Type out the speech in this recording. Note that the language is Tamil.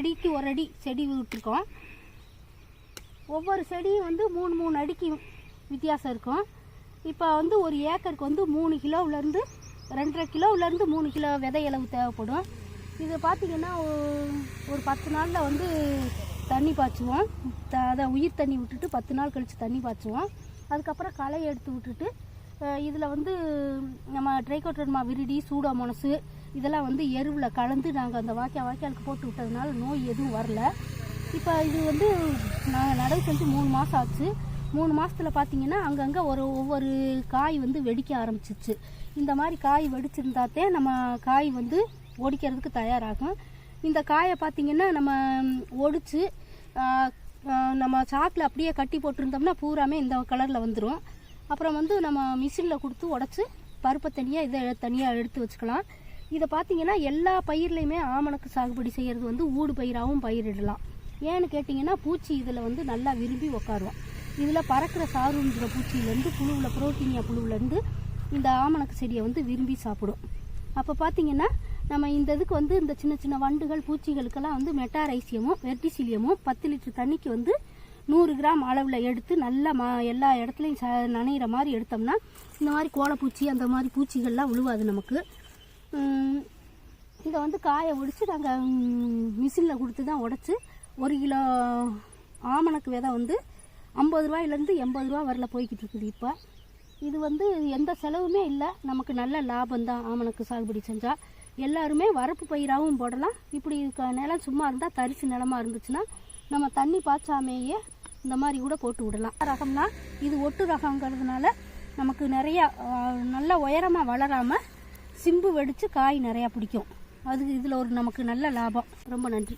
அடிக்கு ஒரு அடி செடி விட்டுருக்கோம். ஒவ்வொரு செடியும் வந்து மூணு மூணு அடிக்கு வித்தியாசம் இருக்கும். இப்போ வந்து ஒரு ஏக்கருக்கு வந்து மூணு கிலோவிலேருந்து ரெண்டரை கிலோவிலேருந்து மூணு கிலோ விதை அளவு தேவைப்படும். இது பார்த்திங்கன்னா ஒரு பத்து நாளில் வந்து தண்ணி பாய்ச்சுவோம். த- அதை உயிர் தண்ணி விட்டுட்டு பத்து நாள் கழித்து தண்ணி பாய்ச்சுவோம். அதுக்கப்புறம் களை எடுத்து விட்டுட்டு இதில் வந்து நம்ம ட்ரைகோட்ரமா விரிடி சூடோமோனஸு இதெல்லாம் வந்து எருவில் கலந்து நாங்கள் அந்த வாய்க்கால் வாய்க்காலுக்கு போட்டு விட்டதுனால நோய் எதுவும் வரல. இப்போ இது வந்து நான் நடவு செஞ்சு மூணு மாதம் ஆச்சு. மூணு மாதத்தில் பார்த்தீங்கன்னா அங்கங்கே ஒரு ஒவ்வொரு காய் வந்து வெடிக்க ஆரம்பிச்சிச்சு இந்த மாதிரி காய் வெடிச்சிருந்தாத்தே நம்ம காய் வந்து ஒடிக்கிறதுக்கு தயாராகும். இந்த காயை பார்த்தீங்கன்னா நம்ம ஒடிச்சு நம்ம சாக்கில் அப்படியே கட்டி போட்டிருந்தோம்னா பூராமே இந்த கலரில் வந்துடும் அப்புறம் வந்து நம்ம மிஷினில் கொடுத்து உடச்சி பருப்பை தனியாக இதை தனியாக எடுத்து வச்சுக்கலாம். இதை பார்த்தீங்கன்னா எல்லா பயிர்லையுமே ஆமணக்கு சாகுபடி செய்கிறது வந்து ஊடு பயிராகவும் பயிரிடலாம். ஏன்னு கேட்டிங்கன்னா பூச்சி இதில் வந்து நல்லா விரும்பி உக்காருவோம். இதில் பறக்கிற சாருன்ற பூச்சியிலேருந்து புழுவில் புரோட்டீனியா புழுவிலேருந்து இந்த ஆமணக்கு செடியை வந்து விரும்பி சாப்பிடும். அப்போ பார்த்தீங்கன்னா நம்ம இந்த இதுக்கு வந்து இந்த சின்ன சின்ன வண்டுகள் பூச்சிகளுக்கெல்லாம் வந்து மெட்டாரைசியமும் வெர்டிசிலியமும் பத்து லிட்டர் தண்ணிக்கு வந்து நூறு கிராம் அளவில் எடுத்து நல்லா மா எல்லா இடத்துலையும் ச நனைகிற மாதிரி எடுத்தோம்னா இந்த மாதிரி கோலப்பூச்சி அந்த மாதிரி பூச்சிகள்லாம் விழுவாது நமக்கு. இதை வந்து காய ஒடிச்சு நாங்கள் மிஷினில் கொடுத்து தான் உடச்சி ஒரு கிலோ ஆமணக்கு விதை வந்து ஐம்பது ரூபாயிலேருந்து எண்பது ரூபா வரல போய்கிட்டு இருக்குது இப்போ. இது வந்து எந்த செலவுமே இல்லை. நமக்கு நல்ல லாபம் தான் ஆமணக்கு சாகுபடி செஞ்சால் எல்லாருமே வரப்பு பயிராகவும் போடலாம். இப்படி க- நிலம் சும்மா இருந்தால் தரிசு நிலமாக இருந்துச்சுன்னா நம்ம தண்ணி பாய்ச்சாமேயே இந்த மாதிரி கூட போட்டு விடலாம். ரகம்னா இது ஒட்டு ரகங்கிறதுனால நமக்கு நிறையா நல்ல உயரமாக வளராமல் சிம்பு வெடித்து காய் நிறையா பிடிக்கும். அது இதில் ஒரு நமக்கு நல்ல லாபம். ரொம்ப நன்றி.